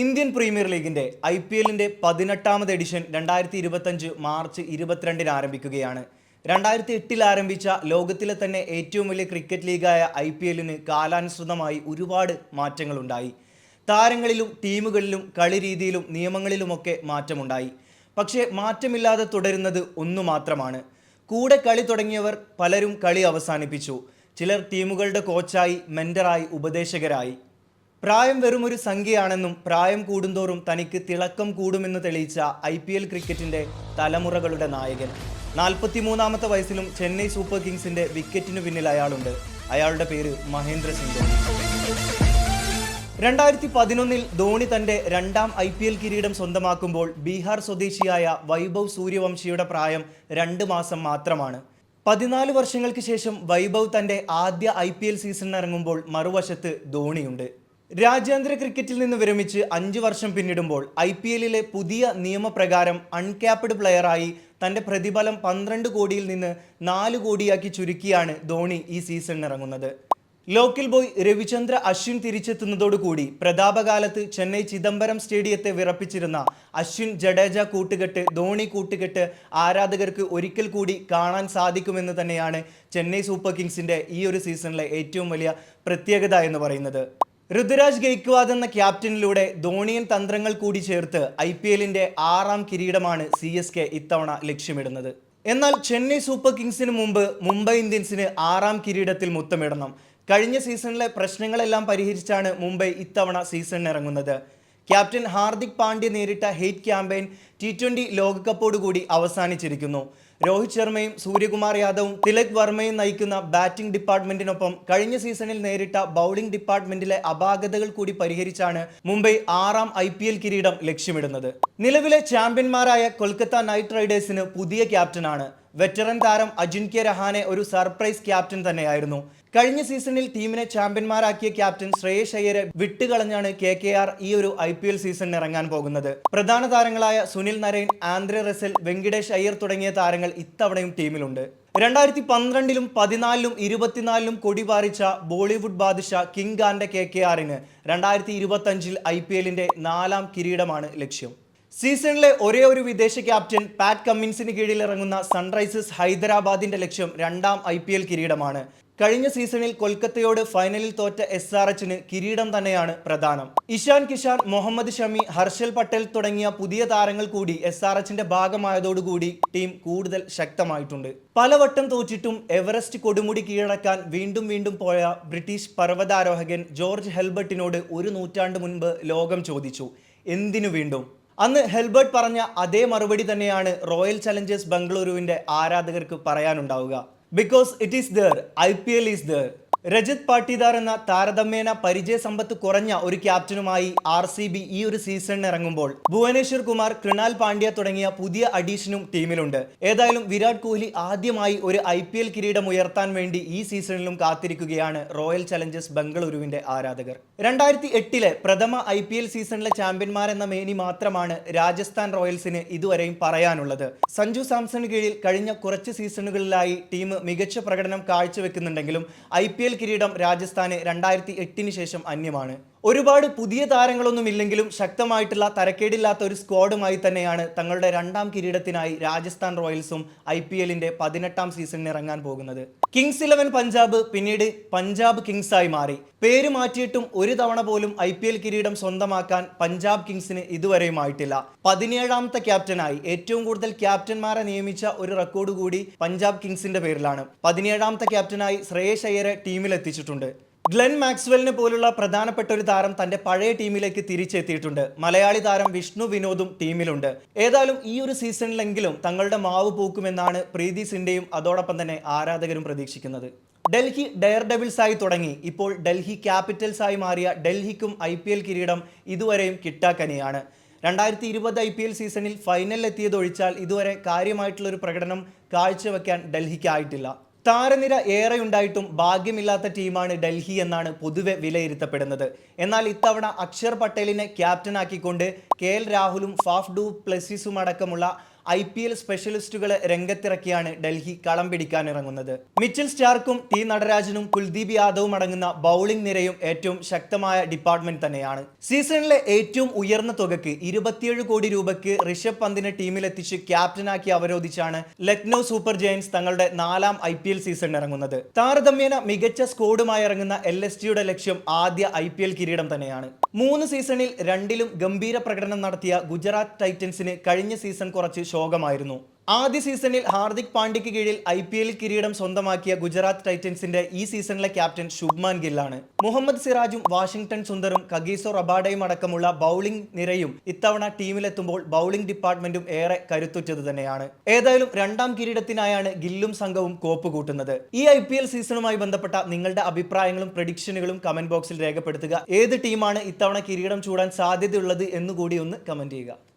Indian premier ലീഗിന്റെ I P എല്ലിന്റെ പതിനെട്ടാമത് എഡിഷൻ രണ്ടായിരത്തി ഇരുപത്തഞ്ച് മാർച്ച് ഇരുപത്തിരണ്ടിന് ആരംഭിക്കുകയാണ്. രണ്ടായിരത്തി എട്ടിൽ ആരംഭിച്ച ലോകത്തിലെ തന്നെ ഏറ്റവും വലിയ ക്രിക്കറ്റ് ലീഗായ ഐ പി എല്ലിന് കാലാനുസൃതമായി ഒരുപാട് മാറ്റങ്ങളുണ്ടായി. താരങ്ങളിലും ടീമുകളിലും കളി രീതിയിലും നിയമങ്ങളിലുമൊക്കെ മാറ്റമുണ്ടായി. പക്ഷേ മാറ്റമില്ലാതെ തുടരുന്നത് ഒന്നു മാത്രമാണ്. കൂടെ കളി തുടങ്ങിയവർ പലരും കളി അവസാനിപ്പിച്ചു. ചിലർ ടീമുകളുടെ കോച്ചായി മെന്ററായി ഉപദേശകരായി. പ്രായം വെറും ഒരു സംഖ്യയാണെന്നും പ്രായം കൂടുന്തോറും തനിക്ക് തിളക്കം കൂടുമെന്ന് തെളിയിച്ച ഐ പി എൽ ക്രിക്കറ്റിന്റെ തലമുറകളുടെ നായകൻ. നാൽപ്പത്തിമൂന്നാമത്തെ വയസ്സിലും ചെന്നൈ സൂപ്പർ കിങ്സിന്റെ വിക്കറ്റിനു പിന്നിൽ അയാളുണ്ട്. അയാളുടെ പേര് മഹേന്ദ്ര സിംഗ് ധോണി. രണ്ടായിരത്തി പതിനൊന്നിൽ ധോണി തന്റെ രണ്ടാം ഐ പി എൽ കിരീടം സ്വന്തമാക്കുമ്പോൾ ബീഹാർ സ്വദേശിയായ വൈഭവ് സൂര്യവംശിയുടെ പ്രായം രണ്ട് മാസം മാത്രമാണ്. പതിനാല് വർഷങ്ങൾക്ക് ശേഷം വൈഭവ് തന്റെ ആദ്യ ഐ പി എൽ സീസണിൽ ഇറങ്ങുമ്പോൾ മറുവശത്ത് ധോണിയുണ്ട്. രാജ്യാന്തര ക്രിക്കറ്റിൽ നിന്ന് വിരമിച്ച് അഞ്ച് വർഷം പിന്നിടുമ്പോൾ ഐ പി എല്ലിലെ പുതിയ നിയമപ്രകാരം അൺക്യാപ്ഡ് പ്ലെയറായി തന്റെ പ്രതിഫലം പന്ത്രണ്ട് കോടിയിൽ നിന്ന് നാല് കോടിയാക്കി ചുരുക്കിയാണ് ധോണി ഈ സീസണിൽ ഇറങ്ങുന്നത്. ലോക്കൽ ബോയ് രവിചന്ദ്ര അശ്വിൻ തിരിച്ചെത്തുന്നതോടുകൂടി പ്രതാപകാലത്ത് ചെന്നൈ ചിദംബരം സ്റ്റേഡിയത്തെ വിറപ്പിച്ചിരുന്ന അശ്വിൻ ജഡേജ കൂട്ടുകെട്ട് ധോണി കൂട്ടുകെട്ട് ആരാധകർക്ക് ഒരിക്കൽ കൂടി കാണാൻ സാധിക്കുമെന്ന് തന്നെയാണ് ചെന്നൈ സൂപ്പർ കിങ്സിന്റെ ഈ ഒരു സീസണിലെ ഏറ്റവും വലിയ പ്രത്യേകത എന്ന് പറയുന്നത്. ഋതുരാജ് ഗെയ്ക്വാദ് എന്ന ക്യാപ്റ്റനിലൂടെ ധോണിയൻ തന്ത്രങ്ങൾ കൂടി ചേർത്ത് ഐ പി എല്ലിന്റെ ആറാം കിരീടമാണ് സി എസ് കെ ഇത്തവണ ലക്ഷ്യമിടുന്നത്. എന്നാൽ ചെന്നൈ സൂപ്പർ കിങ്സിന് മുമ്പ് മുംബൈ ഇന്ത്യൻസിന് ആറാം കിരീടത്തിൽ മുത്തമിടണം. കഴിഞ്ഞ സീസണിലെ പ്രശ്നങ്ങളെല്ലാം പരിഹരിച്ചാണ് മുംബൈ ഇത്തവണ സീസണിന് ഇറങ്ങുന്നത് ക്യാപ്റ്റൻ ഹാർദിക് പാണ്ഡ്യ നേരിട്ട ഹെയ്റ്റ് ക്യാമ്പയിൻ ടി ട്വന്റി ലോകകപ്പോടുകൂടി അവസാനിച്ചിരിക്കുന്നു. രോഹിത് ശർമ്മയും സൂര്യകുമാർ യാദവും തിലക് വർമ്മയും നയിക്കുന്ന ബാറ്റിംഗ് ഡിപ്പാർട്ട്മെന്റിനൊപ്പം കഴിഞ്ഞ സീസണിൽ നേരിട്ട ബൗളിംഗ് ഡിപ്പാർട്ട്മെന്റിലെ അപാകതകൾ കൂടി പരിഹരിച്ചാണ് മുംബൈ ആറാം ഐ കിരീടം ലക്ഷ്യമിടുന്നത്. നിലവിലെ ചാമ്പ്യന്മാരായ കൊൽക്കത്ത നൈറ്റ് റൈഡേഴ്സിന് പുതിയ ക്യാപ്റ്റനാണ് വെറ്ററൻ താരം അജിൻക്യ രഹാനെ ഒരു സർപ്രൈസ് ക്യാപ്റ്റൻ തന്നെയായിരുന്നു. കഴിഞ്ഞ സീസണിൽ ടീമിനെ ചാമ്പ്യന്മാരാക്കിയ ക്യാപ്റ്റൻ ശ്രേയസ് അയ്യരെ വിട്ടുകളഞ്ഞാണ് കെ കെ ആർ ഈ ഒരു ഐ പി എൽ സീസണിന് ഇറങ്ങാൻ പോകുന്നത്. പ്രധാന താരങ്ങളായ സുനിൽ നരൈൻ ആന്ദ്രെ റസൽ വെങ്കിടേഷ് അയ്യർ തുടങ്ങിയ താരങ്ങൾ ഇത്തവണയും ടീമിലുണ്ട്. രണ്ടായിരത്തി പന്ത്രണ്ടിലും പതിനാലിലും ഇരുപത്തിനാലിലും കൊടി പാറിച്ച ബോളിവുഡ് ബാദുഷ കിങ് ഖാന്റെ കെ കെ ആറിന് രണ്ടായിരത്തി ഇരുപത്തി അഞ്ചിൽ ഐ പി എല്ലിന്റെ നാലാം കിരീടമാണ് ലക്ഷ്യം. സീസണിലെ ഒരേ ഒരു വിദേശ ക്യാപ്റ്റൻ പാറ്റ് കമ്മിൻസിന് കീഴിൽ ഇറങ്ങുന്ന സൺറൈസേഴ്സ് ഹൈദരാബാദിന്റെ ലക്ഷ്യം രണ്ടാം ഐ പി എൽ കിരീടമാണ്. കഴിഞ്ഞ സീസണിൽ കൊൽക്കത്തയോട് ഫൈനലിൽ തോറ്റ എസ് ആർ എച്ചിന് കിരീടം തന്നെയാണ് പ്രധാനം. ഇഷാൻ കിഷാൻ മുഹമ്മദ് ഷമി ഹർഷൽ പട്ടേൽ തുടങ്ങിയ പുതിയ താരങ്ങൾ കൂടി എസ് ആർ എച്ചിന്റെ ഭാഗമായതോടുകൂടി ടീം കൂടുതൽ ശക്തമായിട്ടുണ്ട്. പലവട്ടം തോറ്റിട്ടും എവറസ്റ്റ് കൊടുമുടി കീഴടക്കാൻ വീണ്ടും വീണ്ടും പോയ ബ്രിട്ടീഷ് പർവതാരോഹകൻ ജോർജ് ഹെൽബർട്ടിനോട് ഒരു നൂറ്റാണ്ട് മുൻപ് ലോകം ചോദിച്ചു എന്തിനു വീണ്ടും? അന്ന് ഹെൽബർട്ട് പറഞ്ഞ അതേ മറുപടി തന്നെയാണ് റോയൽ ചലഞ്ചേഴ്സ് ബംഗളൂരുവിന്റെ ആരാധകർക്ക് പറയാനുണ്ടാവുക. Because it is their I P L is their Rajat Patidar എന്ന താരതമ്യേന പരിചയസമ്പത്ത് കുറഞ്ഞ ഒരു ക്യാപ്റ്റനുമായി ആർ സി ബി ഈ ഒരു സീസണിന് ഇറങ്ങുമ്പോൾ ഭുവനേശ്വർ കുമാർ കൃണാൽ പാണ്ഡ്യ തുടങ്ങിയ പുതിയ അഡീഷനും ടീമിലുണ്ട്. ഏതായാലും വിരാട് കോഹ്ലി ആദ്യമായി ഒരു ഐ പി എൽ കിരീടം ഉയർത്താൻ വേണ്ടി ഈ സീസണിലും കാത്തിരിക്കുകയാണ് റോയൽ ചലഞ്ചേഴ്സ് ബംഗളൂരുവിന്റെ ആരാധകർ. രണ്ടായിരത്തി എട്ടിലെ പ്രഥമ ഐ പി എൽ സീസണിലെ ചാമ്പ്യന്മാരെന്ന മേനി മാത്രമാണ് രാജസ്ഥാൻ റോയൽസിന് ഇതുവരെയും പറയാനുള്ളത്. സഞ്ജു സാംസണിന് കീഴിൽ കഴിഞ്ഞ കുറച്ച് സീസണുകളിലായി ടീം മികച്ച പ്രകടനം കാഴ്ചവെക്കുന്നുണ്ടെങ്കിലും ഐ പി എൽ കിരീടം രാജസ്ഥാന് രണ്ടായിരത്തി എട്ടിന് ശേഷം അന്യമാണ്. ഒരുപാട് പുതിയ താരങ്ങളൊന്നും ഇല്ലെങ്കിലും ശക്തമായിട്ടുള്ള തരക്കേടില്ലാത്ത ഒരു സ്ക്വാഡുമായി തന്നെയാണ് തങ്ങളുടെ രണ്ടാം കിരീടത്തിനായി രാജസ്ഥാൻ റോയൽസും ഐ പി എല്ലിന്റെ പതിനെട്ടാം സീസണിന് ഇറങ്ങാൻ പോകുന്നത്. കിങ്സ് ഇലവൻ പഞ്ചാബ് പിന്നീട് പഞ്ചാബ് കിങ്സ് ആയി മാറി. പേര് മാറ്റിയിട്ടും ഒരു തവണ പോലും ഐ പി എൽ കിരീടം സ്വന്തമാക്കാൻ പഞ്ചാബ് കിങ്സിന് ഇതുവരെയും ആയിട്ടില്ല പതിനേഴാമത്തെ ക്യാപ്റ്റനായി ഏറ്റവും കൂടുതൽ ക്യാപ്റ്റന്മാരെ നിയമിച്ച ഒരു റെക്കോർഡ് കൂടി പഞ്ചാബ് കിങ്സിന്റെ പേരിലാണ്. പതിനേഴാമത്തെ ക്യാപ്റ്റനായി ശ്രേയസ് അയ്യരെ ടീമിൽ എത്തിച്ചിട്ടുണ്ട് ഗ്ലെൻ മാക്സ്വെലിനെ പോലുള്ള പ്രധാനപ്പെട്ട ഒരു താരം തന്റെ പഴയ ടീമിലേക്ക് തിരിച്ചെത്തിയിട്ടുണ്ട്. മലയാളി താരം വിഷ്ണു വിനോദും ടീമിലുണ്ട്. ഏതായാലും ഈ ഒരു സീസണിലെങ്കിലും തങ്ങളുടെ മാവ് പൂക്കുമെന്നാണ് പ്രീതി സിന്റെയും അതോടൊപ്പം തന്നെ ആരാധകരും പ്രതീക്ഷിക്കുന്നത്. ഡൽഹി ഡയർ ഡെവിൾസ് ആയി തുടങ്ങി. ഇപ്പോൾ ഡൽഹി ക്യാപിറ്റൽസ് ആയി മാറിയ ഡൽഹിക്കും ഐ കിരീടം ഇതുവരെയും കിട്ടാക്കനിയാണ്. രണ്ടായിരത്തി ഇരുപത് ഐ പി എൽ സീസണിൽ ഫൈനലിൽ എത്തിയതൊഴിച്ചാൽ ഇതുവരെ കാര്യമായിട്ടുള്ള ഒരു പ്രകടനം കാഴ്ചവെക്കാൻ ഡൽഹിക്ക് ആയിട്ടില്ല താരനിര ഏറെ ഉണ്ടായിട്ടും ഭാഗ്യമില്ലാത്ത ടീമാണ് ഡൽഹി എന്നാണ് പൊതുവെ വിലയിരുത്തപ്പെടുന്നത്. എന്നാൽ ഇത്തവണ അക്ഷർ പട്ടേലിനെ ക്യാപ്റ്റനാക്കിക്കൊണ്ട് കെ എൽ രാഹുലും ഫാഫ് ഡു പ്ലസിസും അടക്കമുള്ള ഐ പി എൽ സ്പെഷ്യലിസ്റ്റുകളെ രംഗത്തിറക്കിയാണ് ഡൽഹി കളം പിടിക്കാനിറങ്ങുന്നത്. മിച്ചൽ സ്റ്റാർക്കും ടി നടരാജനും കുൽദീപ് യാദവും അടങ്ങുന്ന ബൗളിംഗ് നിരയും ഏറ്റവും ശക്തമായ ഡിപ്പാർട്ട്മെന്റ് തന്നെയാണ്. സീസണിലെ ഏറ്റവും ഉയർന്ന തുകക്ക് ഇരുപത്തിയേഴ് കോടി രൂപയ്ക്ക് ഋഷഭ് പന്തിനെ ടീമിലെത്തിച്ച് ക്യാപ്റ്റനാക്കി അവരോധിച്ചാണ് ലക്നൗ സൂപ്പർ ജയൻസ് തങ്ങളുടെ നാലാം ഐ പി എൽ സീസണിൽ ഇറങ്ങുന്നത് താരതമ്യേന മികച്ച സ്കോഡുമായി ഇറങ്ങുന്ന എൽ എസ് ജിയുടെ ലക്ഷ്യം ആദ്യ ഐ പി എൽ കിരീടം തന്നെയാണ്. മൂന്ന് സീസണിൽ രണ്ടിലും ഗംഭീര പ്രകടനം നടത്തിയ ഗുജറാത്ത് ടൈറ്റൻസിന് കഴിഞ്ഞ സീസൺ കുറച്ച് ശോകമായിരുന്നു. ആദ്യ സീസണിൽ ഹാർദിക് പാണ്ഡ്യയ്ക്ക് കീഴിൽ ഐ പി എൽ കിരീടം സ്വന്തമാക്കിയ ഗുജറാത്ത് ടൈറ്റൻസിന്റെ ഈ സീസണിലെ ക്യാപ്റ്റൻ ശുഭ്മാൻ ഗില്ലാണ്. മുഹമ്മദ് സിറാജും വാഷിംഗ്ടൺ സുന്ദറും കഗീസോ റബാഡയും അടക്കമുള്ള ബൗളിംഗ് നിരയും ഇത്തവണ ടീമിലെത്തുമ്പോൾ ബൗളിംഗ് ഡിപ്പാർട്ട്മെന്റും ഏറെ കരുത്തുറ്റത് തന്നെയാണ്. ഏതായാലും രണ്ടാം കിരീടത്തിനായാണ് ഗില്ലും സംഘവും കോപ്പ് കൂട്ടുന്നത്. ഈ ഐ പി എൽ സീസണുമായി ബന്ധപ്പെട്ട നിങ്ങളുടെ അഭിപ്രായങ്ങളും പ്രഡിക്ഷനുകളും കമന്റ് ബോക്സിൽ രേഖപ്പെടുത്തുക. ഏത് ടീമാണ് ഇത്തവണ കിരീടം ചൂടാൻ സാധ്യതയുള്ളത് എന്നുകൂടി ഒന്ന് കമന്റ് ചെയ്യുക.